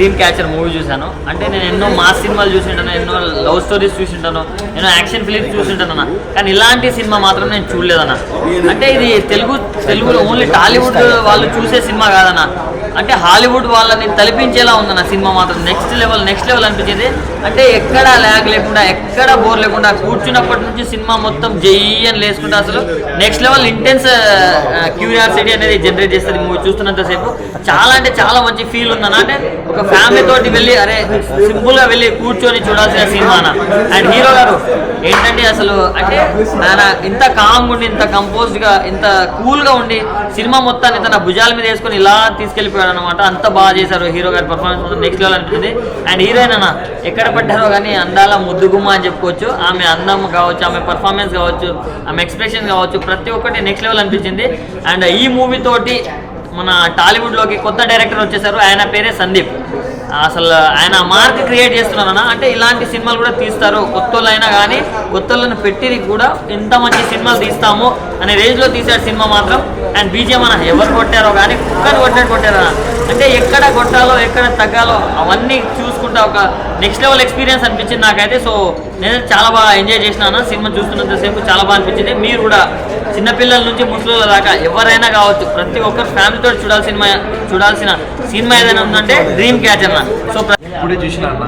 Dream catcher movie చూశాను. అంటే నేను ఎన్నో మాస్ సినిమాలు చూసింటాను ఎన్నో లవ్ స్టోరీస్ చూసింటాను ఎన్నో యాక్షన్ ఫిలిమ్స్ చూసింటాను కానీ ఇలాంటి సినిమా మాత్రం నేను చూడలేదన్న. అంటే ఇది తెలుగు తెలుగులో ఓన్లీ టాలీవుడ్ వాళ్ళు చూసే సినిమా కాదన్న. అంటే హాలీవుడ్ వాళ్ళని తలపించేలా ఉందన్న సినిమా మాత్రం. నెక్స్ట్ లెవెల్ నెక్స్ట్ లెవెల్ అనిపించేది. అంటే ఎక్కడ ల్యాగ్ లేకుండా ఎక్కడ బోర్ లేకుండా కూర్చున్నప్పటి నుంచి సినిమా మొత్తం జయ్యని లేసుకుంటే అసలు. నెక్స్ట్ లెవెల్ ఇంటెన్స్ క్యూరియాసిటీ అనేది జనరేట్ చేస్తుంది మూవీ చూస్తున్నంతసేపు చాలా అంటే చాలా మంచి ఫీల్ ఉందన్న. అంటే ఒక ఫ్యామిలీ తోటి వెళ్ళి అరే సింపుల్గా వెళ్ళి కూర్చొని చూడాల్సిన సినిమా అన్న. అండ్ హీరో గారు ఏంటంటే అసలు అంటే ఆయన ఇంత కామ్ ఉండి ఇంత కంపోజ్గా ఇంత కూల్గా ఉండి సినిమా మొత్తాన్ని తన భుజాల మీద వేసుకొని ఇలా తీసుకెళ్ళిపోయాడు అనమాట అంత బాగా చేశారు హీరో గారి పర్ఫార్మెన్స్ నెక్స్ట్ లెవెల్ అనిపించింది. అండ్ హీరోయిన్ అన్న ఎక్కడ పడ్డారో కానీ అందాల ముద్దుగుమ్మ అని చెప్పుకోవచ్చు. ఆమె అందం కావచ్చు ఆమె పర్ఫార్మెన్స్ కావచ్చు ఆమె ఎక్స్ప్రెషన్ కావచ్చు ప్రతి ఒక్కటి నెక్స్ట్ లెవెల్ అనిపించింది. అండ్ ఈ మూవీ తోటి మన టాలీవుడ్లోకి కొత్త డైరెక్టర్ వచ్చేసారు. ఆయన పేరే సందీప్. అసలు ఆయన మార్క్ క్రియేట్ చేస్తున్నారన్న అంటే ఇలాంటి సినిమాలు కూడా తీస్తారు. కొత్త కానీ కొత్త పెట్టి కూడా ఎంత మంచి సినిమాలు తీస్తాము అనే రేంజ్లో తీసాడు సినిమా మాత్రం. అండ్ బీజే మన ఎవరు కొట్టారో కానీ కుక్కర్ కొట్టినట్టు కొట్టారన్న అంటే ఎక్కడ కొట్టాలో ఎక్కడ తగ్గాలో అవన్నీ చూసుకుంటా ఒక నెక్స్ట్ లెవెల్ ఎక్స్పీరియన్స్ అనిపించింది నాకైతే. సో నేను చాలా బాగా ఎంజాయ్ చేసినాను. సినిమా చూస్తున్నంతసేపు చాలా బాగా అనిపించింది. మీరు కూడా చిన్నపిల్లల నుంచి ముసలిల దాకా ఎవరైనా కావచ్చు ప్రతి ఒక్కరు ఫ్యామిలీతో చూడాల్సిన సినిమా చూడాల్సిన సినిమా ఏదైనా ఉందంటే డ్రీమ్ క్యాచ్ అన్న. సో ఇప్పుడే చూసిన అన్న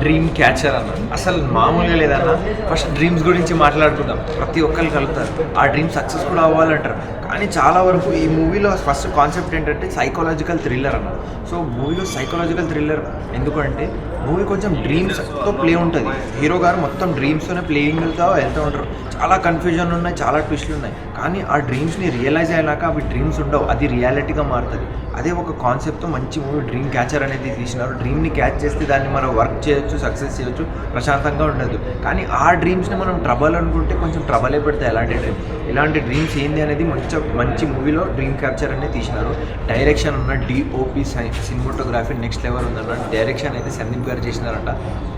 డ్రీమ్ క్యాచర్ అన్న. అసలు మామూలుగా లేదన్న. ఫస్ట్ డ్రీమ్స్ గురించి మాట్లాడుకుందాం. ప్రతి ఒక్కరు కలుగుతారు ఆ డ్రీమ్ సక్సెస్ కూడా అవ్వాలంటారు. కానీ చాలా వరకు ఈ మూవీలో ఫస్ట్ కాన్సెప్ట్ ఏంటంటే సైకాలజికల్ థ్రిల్లర్ అన్న. సో మూవీలో సైకాలజికల్ థ్రిల్లర్ ఎందుకంటే మూవీ కొంచెం డ్రీమ్స్తో ప్లే ఉంటుంది. హీరో గారు మొత్తం డ్రీమ్స్తోనే ప్లేయింగ్తో వెళ్తూ ఉంటారు. చాలా కన్ఫ్యూజన్ ఉన్నాయి చాలా ట్విస్ట్లు ఉన్నాయి. కానీ ఆ డ్రీమ్స్ని రియలైజ్ అయినాక అవి డ్రీమ్స్ ఉండవు అది రియాలిటీగా మారుతుంది. అదే ఒక కాన్సెప్ట్తో మంచి మూవీ డ్రీమ్ క్యాచర్ అనేది తీసినారు. డ్రీమ్ని క్యాచ్ చేస్తే దాన్ని మనం వర్క్ చేయొచ్చు సక్సెస్ చేయొచ్చు ప్రశాంతంగా ఉండదు కానీ ఆ డ్రీమ్స్ని మనం ట్రబల్ అనుకుంటే కొంచెం ట్రబలే పెడతాయి ఎలాంటి డ్రీమ్ ఇలాంటి డ్రీమ్స్ ఏంది అనేది మంచి మంచి మూవీలో డ్రీమ్ క్యాప్చర్ అనేది తీసినారు. డైరెక్షన్ ఉన్న డిఓపి సినిమాటోగ్రఫీ నెక్స్ట్ లెవెల్ ఉందన్న డైరెక్షన్ అయితే సందీప్ గారు చేసినారంట.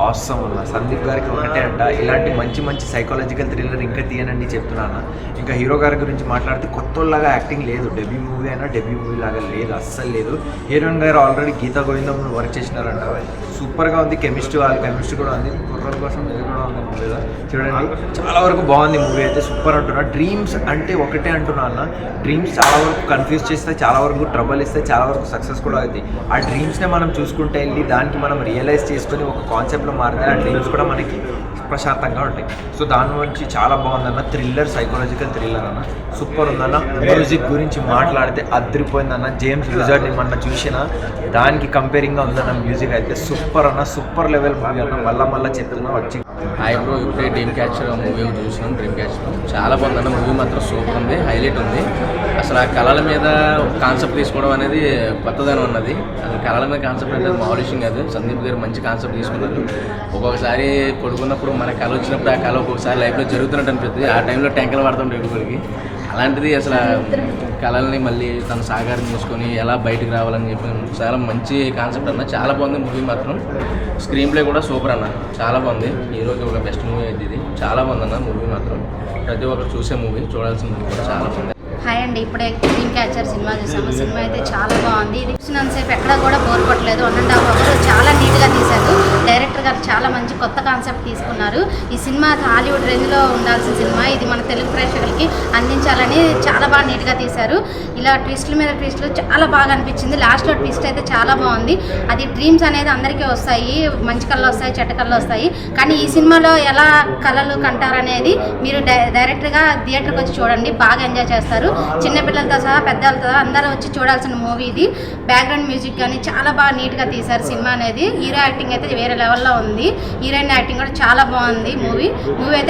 ఆసమ్ ఉన్న సందీప్ గారికి ఒకటే అంట. ఇలాంటి మంచి మంచి సైకాలజికల్ థ్రిల్లర్ ఇంకా తీయనండి చెప్తున్నాను? ఇంకా హీరో గారి గురించి మాట్లాడితే కొత్తలాగా యాక్టింగ్ లేదు. డెబ్యూ మూవీ అయినా డెబ్యూ మూవీ లాగా లేదు అస్సలు లేదు. హీరోయిన్ గారు ఆల్రెడీ గీతా గోవిందం వర్క్ చేసినారంట. సూపర్గా ఉంది కెమిస్ట్రీ వాళ్ళ కెమిస్ట్రీ కూడా ఉంది. కుర్రల కోసం ఇది కూడా ఉంది మూవీ చూడండి. చాలా వరకు బాగుంది మూవీ అయితే. సూపర్ అంటున్నా. డ్రీమ్స్ అంటే ఒకటే అంటున్నా అన్న. డ్రీమ్స్ చాలా వరకు కన్ఫ్యూజ్ చేస్తే చాలా వరకు ట్రబుల్ ఇస్తే చాలా వరకు సక్సెస్ కూడా అవుతుంది ఆ డ్రీమ్స్నే మనం చూసుకుంటే వెళ్ళి దానికి మనం రియలైజ్ చేసుకొని ఒక కాన్సెప్ట్లో మారితే ఆ డ్రీమ్స్ కూడా మనకి ప్రశాంతంగా ఉంటాయి. సో దాని నుంచి చాలా బాగుందన్న థ్రిల్లర్ సైకాలజికల్ థ్రిల్లర్ అన్న. సూపర్ ఉందన్న. మ్యూజిక్ గురించి మాట్లాడితే అద్దరిపోయిందన్న జేమ్స్ రిజార్ట్ మొన్న చూసిన దానికి కంపేరింగ్గా ఉందన్న మ్యూజిక్ అయితే సూపర్ అన్న. సూపర్ లెవెల్ మూవీ అన్న. మళ్ళా మళ్ళీ చెప్తున్నా వచ్చి. హాయ్ బ్రో ఇప్పుడే డ్రీమ్ క్యాచర్ మూవీ చూసినాం. డ్రీమ్ క్యాచర్ చాలా బాగుందన్న మూవీ మాత్రం సూపర్ ఉంది హైలైట్ ఉంది. అసలు ఆ కళల మీద కాన్సెప్ట్ తీసుకోవడం అనేది కొత్తదనం ఉన్నది అసలు కళల మీద కాన్సెప్ట్ అంటే అది మామూలు విషయం కాదు. సందీప్ గారు మంచి కాన్సెప్ట్ తీసుకున్నారు. ఒక్కొక్కసారి పడుకున్నప్పుడు మన కళ వచ్చినప్పుడు ఆ కళ ఒక్కొక్కసారి లైఫ్లో జరుగుతున్నట్టు అనిపిస్తుంది. ఆ టైంలో ట్యాంకర్లు పడుతుంటాయి ఎగుబడికి అలాంటిది అసలు కళల్ని మళ్ళీ తన సాగారం చేసుకొని ఎలా బయటకు రావాలని చెప్పి చాలా మంచి కాన్సెప్ట్ అన్న. చాలా బాగుంది మూవీ మాత్రం. స్క్రీన్ ప్లే కూడా సూపర్ అన్న. చాలా బాగుంది. హీరోకి ఒక బెస్ట్ మూవీ అయితే ఇది. చాలా బాగుంది అన్న మూవీ మాత్రం. ప్రతి ఒక్కరు చూసే మూవీ చూడాల్సిన మూవీ కూడా చాలా బాగుంది. హాయ్ అండి. ఇప్పుడే డ్రీమ్ క్యాచర్ సినిమా చూసాము. సినిమా అయితే చాలా బాగుంది. ఇది చూసినంతసేపు ఎక్కడ కూడా బోర్ కొట్టలేదు. వన్ అండ్ హాఫ్ అవర్ చాలా నీట్గా తీశారు. డైరెక్టర్ గారు చాలా మంచి కొత్త కాన్సెప్ట్ తీసుకున్నారు. ఈ సినిమా హాలీవుడ్ రేంజ్లో ఉండాల్సిన సినిమా. ఇది మన తెలుగు ప్రేక్షకులకి అందించాలని చాలా బాగా నీట్గా తీశారు. ఇలా ట్విస్ట్ల మీద ట్విస్ట్లు చాలా బాగా అనిపించింది. లాస్ట్లో ట్విస్ట్ అయితే చాలా బాగుంది. అది డ్రీమ్స్ అనేది అందరికీ వస్తాయి. మంచి కళ్ళు వస్తాయి చెడ్డ కళ్ళు వస్తాయి. కానీ ఈ సినిమాలో ఎలా కళలు కంటారనేది మీరు డై డైరెక్ట్గా థియేటర్కి వచ్చి చూడండి. బాగా ఎంజాయ్ చేస్తారు. చిన్నపిల్లలతో సహా పెద్దలతో అందరూ వచ్చి చూడాల్సిన మూవీ ఇది. బ్యాక్గ్రౌండ్ మ్యూజిక్ కానీ చాలా బాగా నీట్గా తీశారు సినిమా అనేది. హీరో యాక్టింగ్ అయితే వేరే లెవెల్లో ఉంది. హీరోయిన్ యాక్టింగ్ కూడా చాలా బాగుంది మూవీ. మూవీ అయితే